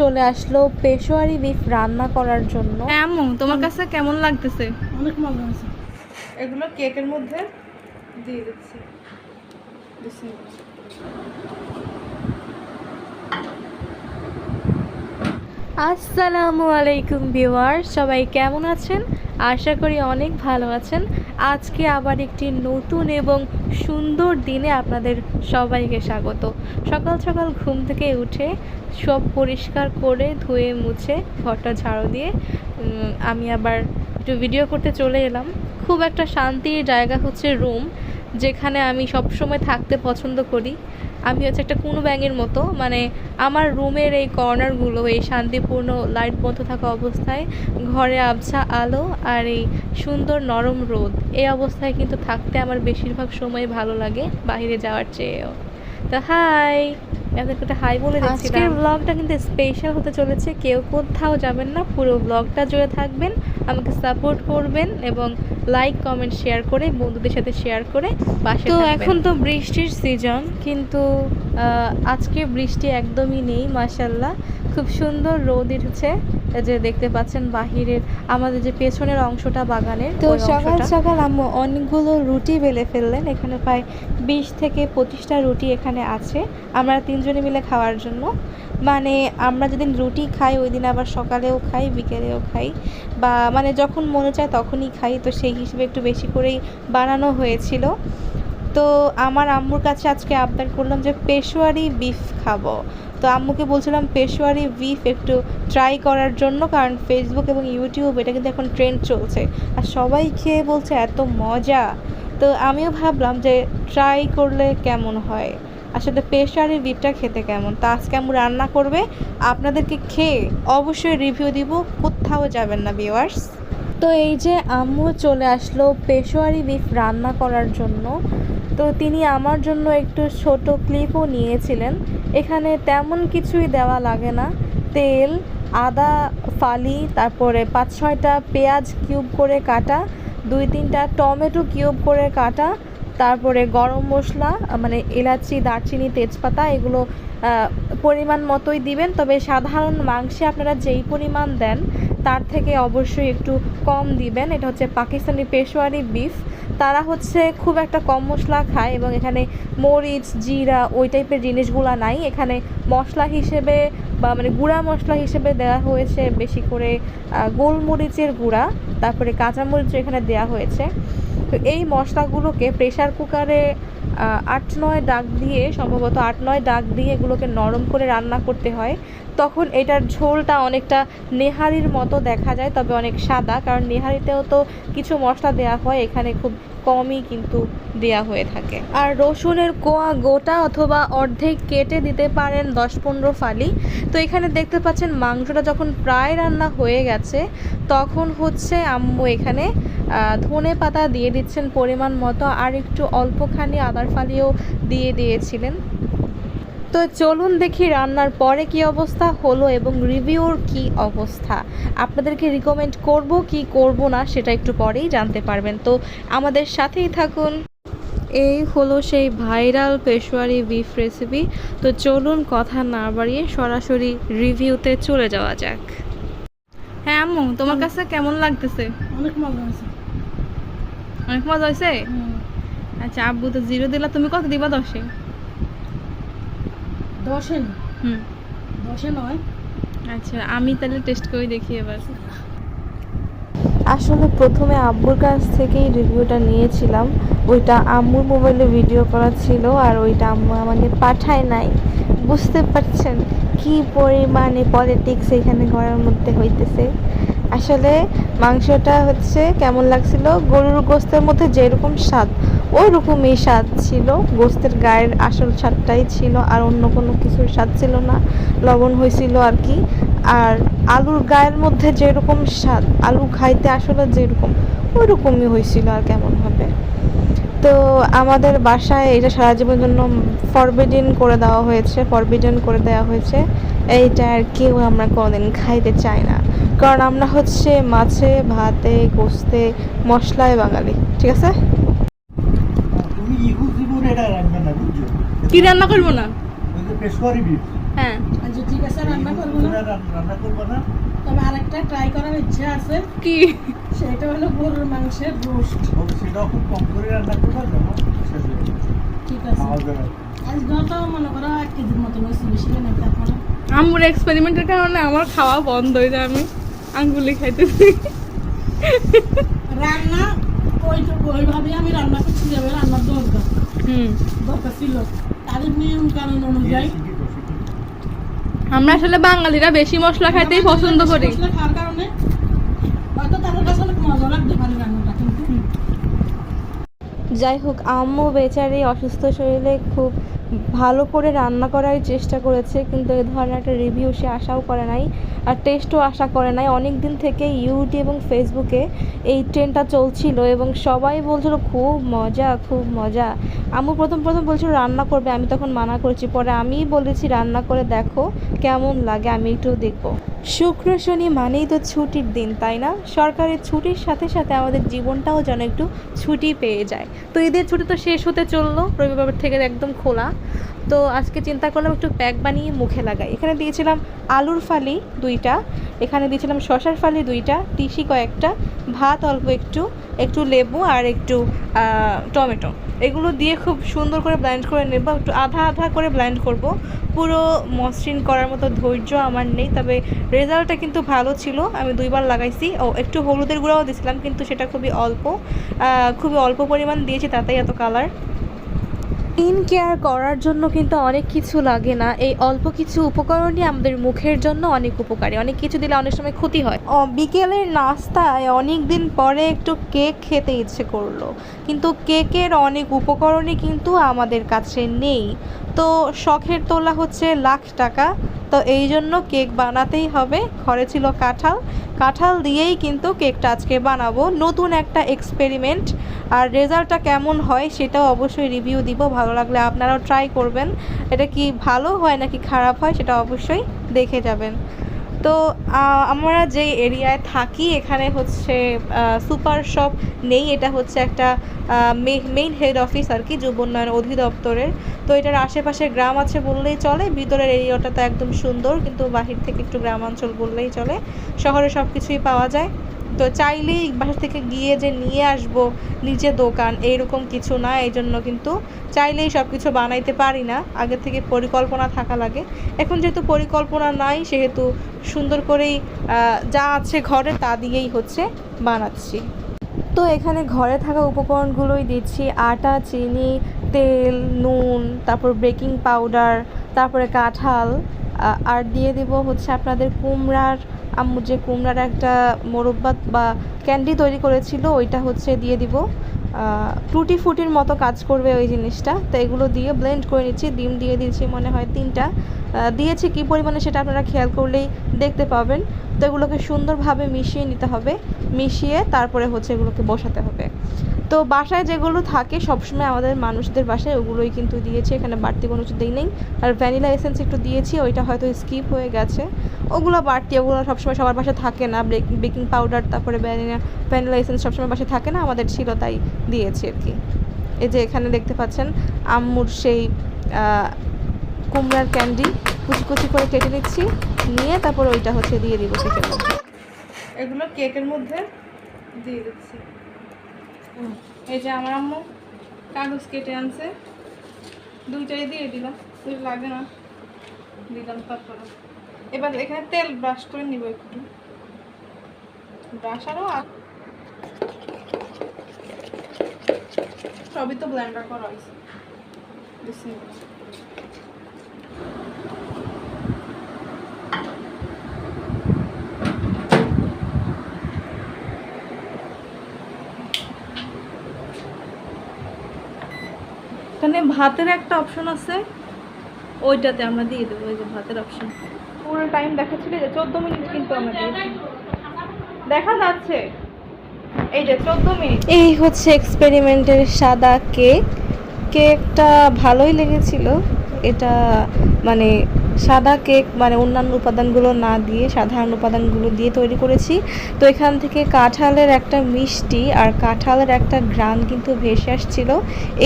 চলে আসলো পেশোয়ারি বিফ রান্না করার জন্য। হ্যাঁ আম্মু তোমার কাছে কেমন লাগতেছে? অনেক মজা হয়েছে। এগুলো কেকের মধ্যে দিয়ে দিচ্ছি। আসসালামু আলাইকুম ভিউয়ার সবাই কেমন আছেন? আশা করি অনেক ভালো আছেন। আজকে আবার একটি নতুন এবং সুন্দর দিনে আপনাদের সবাইকে স্বাগত। সকাল সকাল ঘুম থেকে উঠে সব পরিষ্কার করে ধুয়ে মুছে ঘরটা ঝাড়ু দিয়ে আমি আবার একটু ভিডিও করতে চলে এলাম। খুব একটা শান্তির জায়গা হচ্ছে রুম যেখানে আমি সবসময় থাকতে পছন্দ করি। আমি হচ্ছে একটা কোনো ব্যাঙের মতো মানে আমার রুমের এই কর্নারগুলো এই শান্তিপূর্ণ লাইট বন্ধ থাকা অবস্থায়, ঘরে আবছা আলো আর এই সুন্দর নরম রোদ, এই অবস্থায় কিন্তু থাকতে আমার বেশিরভাগ সময় ভালো লাগে বাহিরে যাওয়ার চেয়েও। তো হাই আপনাদেরকে একটা হাই বলে দিচ্ছি আজকের ব্লগটা কিন্তু স্পেশাল হতে চলেছে। কেউ কোথাও যাবেন না পুরো ব্লগটা জুড়ে থাকবেন আমাকে সাপোর্ট করবেন এবং লাইক কমেন্ট শেয়ার করে বন্ধুদের সাথে শেয়ার করে পাশে তো এখন তো বৃষ্টির সিজন কিন্তু আজকে বৃষ্টি একদমই নেই মাশাল্লাহ খুব সুন্দর রোদ উঠছে। যে দেখতে পাচ্ছেন বাহিরের আমাদের যে পেছনের অংশটা বাগানের তো সকাল সকাল আম্মু অনেকগুলো রুটি বেলে ফেললেন। এখানে প্রায় বিশ থেকে পঁচিশটা রুটি এখানে আছে আমরা তিনজনে মিলে খাওয়ার জন্য। মানে আমরা যেদিন রুটি খাই ওই দিন আবার সকালেও খাই বিকেলেও খাই বা মানে যখন মনে চায় তখনই খাই। তো সেই হিসেবে একটু বেশি করেই বানানো হয়েছিল। তো আমার আম্মুর কাছে আজকে আবদার করলাম যে পেশোয়ারি বিফ খাব। তো আম্মুকে বলছিলাম পেশোয়ারি বিফ একটু ট্রাই করার জন্য, কারণ ফেসবুক এবং ইউটিউব এটা কিন্তু এখন ট্রেন্ড চলছে। আর সবাই খেয়ে বলছে এত মজা। তো আমিও ভাবলাম যে ট্রাই করলে কেমন হয়? আসলে পেশোয়ারি বিফটা খেতে কেমন? তা আজকে আম্মু রান্না করবে। আপনাদেরকে খেয়ে অবশ্যই রিভিউ দিব। কোথাও যাবেন না ভিউয়ার্স তো এই যে আম্মু চলে আসলো পেশোয়ারি বিফ রান্না করার জন্য, তো তিনি আমার জন্য একটু ছোট ক্লিপও নিয়েছিলেন। এখানে তেমন কিছুই দেওয়া লাগে না। তেল, আদা, ফালি, তারপরে পাঁচ ছয়টা পেঁয়াজ কিউব করে কাটা, দুই তিনটা টমেটো কিউব করে কাটা, তারপরে গরম মশলা মানে এলাচি, দারচিনি, তেজপাতা, এগুলো পরিমাণ মতোই দিবেন। তবে সাধারণ মাংসে আপনারা যেই পরিমাণ দেন তার থেকে অবশ্যই একটু কম দিবেন। এটা হচ্ছে পাকিস্তানি পেশোয়ারি বিফ। তারা হচ্ছে খুব একটা কম মশলা খায় এবং এখানে মরিচ, জিরা ওই টাইপের জিনিসগুলো নাই। এখানে মশলা হিসেবে বা মানে গুঁড়া মশলা হিসেবে দেওয়া হয়েছে বেশি করে গোলমরিচের গুঁড়া, তারপরে কাঁচামরিচ এখানে দেওয়া হয়েছে। তো এই মশলাগুলোকে প্রেসার কুকারে আট নয় ডাক দিয়ে, সম্ভবত আট নয় ডাক দিয়ে এগুলোকে নরম করে রান্না করতে হয়। তখন এটার ঝোলটা অনেকটা নেহারির মতো দেখা যায়, তবে অনেক সাদা। কারণ নেহারিতেও তো কিছু মশলা দেওয়া হয়, এখানে খুব কমই কিন্তু দেয়া হয়ে থাকে। আর রসুনের কোয়া গোটা অথবা অর্ধেক কেটে দিতে পারেন দশ পনেরো ফালি। তো এখানে দেখতে পাচ্ছেন মাংসটা যখন প্রায় রান্না হয়ে গেছে, তখন হচ্ছে আম্মু এখানে ধনে পাতা দিয়ে দিচ্ছেন পরিমাণ মতো আর একটু অল্পখানি আদার ফালিও দিয়ে দিয়েছিলেন। তো চলুন দেখি রান্নার পরে কি অবস্থা হলো এবং রিভিউর কি অবস্থা। আপনাদেরকে রিকমেন্ড করব কি করব না সেটা একটু পরেই জানতে পারবেন। তো আমাদের সাথেই থাকুন। এই হলো সেই ভাইরাল পেশোয়ারি বিফ রেসিপি তো চলুন কথা না বাড়িয়ে সরাসরি রিভিউতে চলে যাওয়া যাক। হ্যাঁ আম্মু তোমার কাছে কেমন লাগতেছে? অনেক মজা হয়েছে অনেক মজা হয়েছে আচ্ছা আব্বু তো জিরো দিলা তুমি কত দিবা? দশে। দশে হুম। দশে নয়। আচ্ছা আমি তাহলে টেস্ট করে দেখি এবার। আসলে প্রথমে আব্বুর কাছ থেকেই রিভিউটা নিয়েছিলাম। ওইটা আম্মুর মোবাইলে ভিডিও করা ছিল আর ওইটা আম্মু আমাকে পাঠায় নাই। বুঝতে পারছেন কি পরিমাণে পলিটিক্স এখানে ঘরের মধ্যে হইতেছে? আসলে মাংসটা হচ্ছে কেমন লাগছিল? গরুর গোস্তের মধ্যে যেরকম স্বাদ ওই রকমই স্বাদ ছিল। গোস্তের গায়ের আসল স্বাদটাই ছিল আর অন্য কোনো কিছুর স্বাদ ছিল না। লবণ হয়েছিল আর কি। আর আলুর গায়ের মধ্যে যেরকম স্বাদ, আলু খাইতে আসলে যেরকম ওই রকমই হয়েছিল আর কেমন হবে। তো আমাদের বাসায় এটা সারা জীবনের জন্য ফরবিডেন করে দেওয়া হয়েছে ফরবিডেন করে দেওয়া হয়েছে। এইটা আর কেউ আমরা কোনোদিন খাইতে চাই না। কারণ আমরা হচ্ছে মাছে ভাতে গোস্তে মশলায় বাঙালি ঠিক আছে? কি রান্না করব না? হ্যাঁ। আর ঠিক আছে রান্না করব না। রান্না করব না? তবে আরেকটা ট্রাই করার ইচ্ছা আছে। কি? সেটা হলো গরুর মাংসের রোস্ট ও, সেটাও খুব কম করে রান্না করবা যেমন শেষ ঠিক আছে। তো মনে করো এক কেজির মতো হয়েছে বেশি না তারপরে। আম্মুর এক্সপেরিমেন্টের কারণে আমার খাওয়া বন্ধ হয়ে যায় আমি আঙ্গুলি খাইতেছি। রান্না ওইটুকু ওইভাবে আমি রান্না করছি যাবে রান্নার দরকার। হুম। দরকার ছিল। তাদের নিয়ম কানুন অনুযায়ী। আমরা আসলে বাঙালিরা বেশি মশলা খাইতেই পছন্দ করি। যাই হোক আম্মু বেচারি অসুস্থ শরীরে খুব ভালো করে রান্না করার চেষ্টা করেছে, কিন্তু এ ধরনের একটা রিভিউ সে আশাও করে নাই আর টেস্টও আশা করে নাই। অনেক দিন থেকে ইউটিউব এবং ফেসবুকে এই ট্রেনটা চলছিল এবং সবাই বলছিল, খুব মজা খুব মজা। আম্মু প্রথম প্রথম বলছিল, রান্না করবে। আমি তখন মানা করেছি। পরে আমিই বলেছি, রান্না করে দেখো কেমন লাগে, আমি একটু দেখব। শুক্র শনি মানেই তো ছুটির দিন, তাই না? সরকারের ছুটির সাথে সাথে আমাদের জীবনটাও যেন একটু ছুটি পেয়ে যায়। তো ঈদের ছুটি তো শেষ হতে চলল, রবিবার থেকে একদম খোলা। তো আজকে চিন্তা করলাম একটু প্যাক বানিয়ে মুখে লাগাই। এখানে দিয়েছিলাম আলুর ফালি দুইটা, এখানে দিয়েছিলাম শশার ফালি দুইটা, তিসি কয়েকটা, ভাত অল্প একটু একটু লেবু আর একটু টমেটো। এগুলো দিয়ে খুব সুন্দর করে ব্লেন্ড করে নেব, একটু আধা আধা করে ব্লেন্ড করব। পুরো মসৃণ করার মতো ধৈর্য আমার নেই, তবে রেজাল্টটা কিন্তু ভালো ছিল। আমি দুইবার লাগাইছি। ও, একটু হলুদের গুঁড়াও দিয়েছিলাম, কিন্তু সেটা খুবই অল্প। খুবই অল্প পরিমাণ দিয়েছি, তাতেই এত কালার। স্কিন কেয়ার করার জন্য কিন্তু অনেক কিছু লাগে না। এই অল্প কিছু উপকরণই আমাদের মুখের জন্য অনেক উপকারী। অনেক কিছু দিলে অনেক সময় ক্ষতি হয়। বিকেলের নাস্তায় অনেক দিন পরে একটু কেক খেতে ইচ্ছে করল। কিন্তু কেকের অনেক উপকরণই কিন্তু আমাদের কাছে নেই। তো শখের তোলা হচ্ছে লাখ টাকা। তো এই জন্য কেক বানাতেই হবে। ঘরে ছিল কাঁঠাল। কাঁঠাল দিয়েই কিন্তু কেকটা আজকে বানাবো। নতুন একটা এক্সপেরিমেন্ট আর রেজাল্টটা কেমন হয় সেটাও অবশ্যই রিভিউ দিব। ভালো লাগলে আপনারাও ট্রাই করবেন। এটা কি ভালো হয় নাকি খারাপ হয় সেটা অবশ্যই দেখে যাবেন। তো আমরা যে এরিয়ায় থাকি, এখানে হচ্ছে সুপার শপ নেই। এটা হচ্ছে একটা মেইন হেড অফিস আর কি, যুব উন্নয়ন অধিদপ্তরের। তো এটার আশেপাশে গ্রাম আছে বললেই চলে। ভিতরের এরিয়াটা তো একদম সুন্দর, কিন্তু বাহির থেকে একটু গ্রামাঞ্চল বললেই চলে। শহরে সব কিছুই পাওয়া যায়। তো চাইলেই বাসা থেকে গিয়ে যে নিয়ে আসব নিজে দোকান, এইরকম কিছু না এই জন্য কিন্তু চাইলেই সব কিছু বানাইতে পারি না। আগে থেকে পরিকল্পনা থাকা লাগে। এখন যেহেতু পরিকল্পনা নাই, সেহেতু সুন্দর করেই যা আছে ঘরে তা দিয়েই হচ্ছে বানাচ্ছি। তো এখানে ঘরে থাকা উপকরণগুলোই দিচ্ছি। আটা, চিনি, তেল, নুন, তারপর বেকিং পাউডার, তারপরে কাঁঠাল আর দিয়ে দেব হচ্ছে আপনাদের কুমড়ার আম্মু যে কুমড়ার একটা মোরব্বাত বা ক্যান্ডি তৈরি করেছিল, ওইটা হচ্ছে দিয়ে দিব। টুটি ফুটির মতো কাজ করবে ওই জিনিসটা। তো এগুলো দিয়ে ব্লেন্ড করে নিচ্ছি, ডিম দিয়ে দিয়েছি মনে হয় তিনটা। দিয়েছি কি পরিমাণে সেটা আপনারা খেয়াল করলেই দেখতে পাবেন। তো এগুলোকে সুন্দরভাবে মিশিয়ে নিতে হবে। মিশিয়ে তারপরে হচ্ছে এগুলোকে বসাতে হবে। তো বাসায় যেগুলো থাকে, সবসময় আমাদের মানুষদের বাসায় ওগুলোই কিন্তু দিয়েছি। এখানে বাড়তি কোনো কিছু দিই নেই। আর ভ্যানিলা এসেন্স একটু দিয়েছি, ওইটা হয়তো স্কিপ হয়ে গেছে। ওগুলো বাড়তি, ওগুলো সবসময় সবার বাসায় থাকে না। বেকিং পাউডার, তারপরে ভ্যানিলা ভ্যানিলা এসেন্স সবসময় বাসায় থাকে না, আমাদের ছিল তাই দিয়েছি আর কি। এই যে এখানে দেখতে পাচ্ছেন, আম্মুর সেই কুমড়ার ক্যান্ডি। কুচি কুচি করে কেটে নিচ্ছি, নিয়ে তারপর ওইটা হচ্ছে দিয়ে দিব কেকের মধ্যে। এগুলো কেকের মধ্যে দিয়ে দিচ্ছি। এই যে আমার আম্মু কাগজ কেটে আনছে। দুইটাই দিয়ে দিলাম দুই লাগে না। দিলাম তারপরে। এবার এখানে তেল ব্রাশ করে নিব একটু। ব্রাশ আরও আর সবই তো ব্লেন্ডার করা হয়েছে। এখানে ভাতের একটা অপশন আছে। ওইটাতে আমরা দিয়ে দেবো ওই যে ভাতের অপশন পুরো টাইম দেখাচ্ছিল যে চোদ্দ মিনিট কিন্তু আমরা দেখা যাচ্ছে। এই যে চোদ্দ মিনিট। এই হচ্ছে এক্সপেরিমেন্টের সাদা কেক কেকটা ভালোই লেগেছিল। এটা মানে সাদা কেক মানে অন্যান্য উপাদানগুলো না দিয়ে, সাধারণ উপাদানগুলো দিয়ে তৈরি করেছি। তো এখান থেকে কাঁঠালের একটা মিষ্টি আর কাঁঠালের একটা গ্রান কিন্তু ভেসে আসছিল।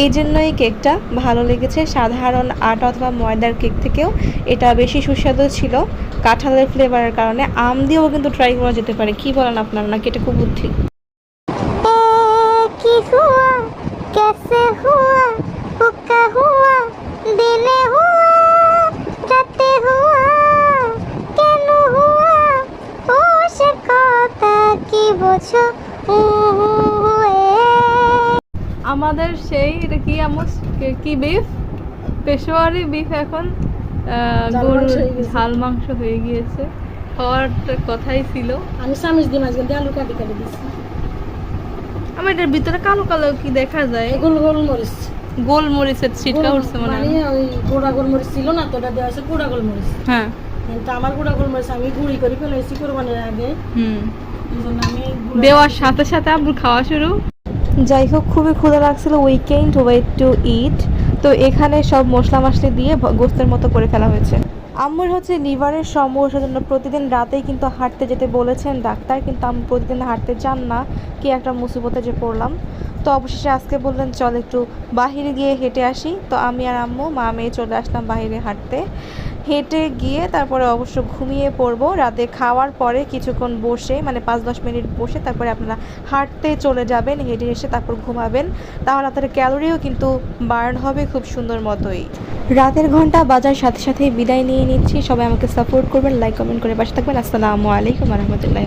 এই জন্যই কেকটা ভালো লেগেছে। সাধারণ আটা অথবা ময়দার কেক থেকেও এটা বেশি সুস্বাদু ছিল। কাঁঠালের ফ্লেভারের কারণে আম দিয়েও কিন্তু ট্রাই করা যেতে পারে। কি বলেন আপনারা? নাকি এটা খুব বুদ্ধি? সেই এটা কি আমার কি বিফ পেশোয়ারি বিফ এখন ঝাল গরুর মাংস হয়ে ঝাল মাংস হয়ে গিয়েছে। হওয়ার কথাই ছিল। আমি মাঝখান দিয়ে আলু কাটি কাটি দিচ্ছি আমার এটার ভিতরে কালো কালো কি দেখা যায়? গোল গোল মরিচ গোলমরিচের ছিটকা উঠছে মনে হয়। ওই গোড়া গোলমরিচ ছিল না তো ওটা দেওয়া আছে গুঁড়া গোলমরিচ। হ্যাঁ। কিন্তু আমার গুঁড়া গোলমরিচ আমি গুঁড়ি করে ফেলেছি কোরবানির আগে। হুম। আমি দেওয়ার সাথে সাথে আব্বুর খাওয়া শুরু। যাই হোক খুবই ক্ষুধা লাগছিল উইকেন্ড ওয়েট টু ইট তো এখানে সব মশলা মশলি দিয়ে গোস্তের মতো করে ফেলা হয়েছে। আম্মুর হচ্ছে লিভারের সমস্যার জন্য প্রতিদিন রাতেই কিন্তু হাঁটতে যেতে বলেছেন ডাক্তার, কিন্তু আমি প্রতিদিন হাঁটতে চান না। কি একটা মুসিবতে যে পড়লাম। তো অবশেষে আজকে বললেন, চল একটু বাহিরে গিয়ে হেঁটে আসি। তো আমি আর আম্মু, মা মেয়ে চলে আসলাম বাইরে হাঁটতে। হেঁটে গিয়ে তারপরে অবশ্য ঘুমিয়ে পড়ব। রাতে খাওয়ার পরে কিছুক্ষণ বসে মানে পাঁচ দশ মিনিট বসে তারপরে আপনারা হাঁটতে চলে যাবেন, হেঁটে এসে তারপর ঘুমাবেন। তাহলে আপনাদের ক্যালোরিও কিন্তু বার্ন হবে খুব সুন্দর মতোই। রাতের ঘণ্টা বাজার সাথে সাথে বিদায় নিয়ে নিচ্ছি। সবাই আমাকে সাপোর্ট করবেন, লাইক, কমেন্ট করে পাশে থাকবেন। আসসালামু আলাইকুম রহমতুল্লাহ।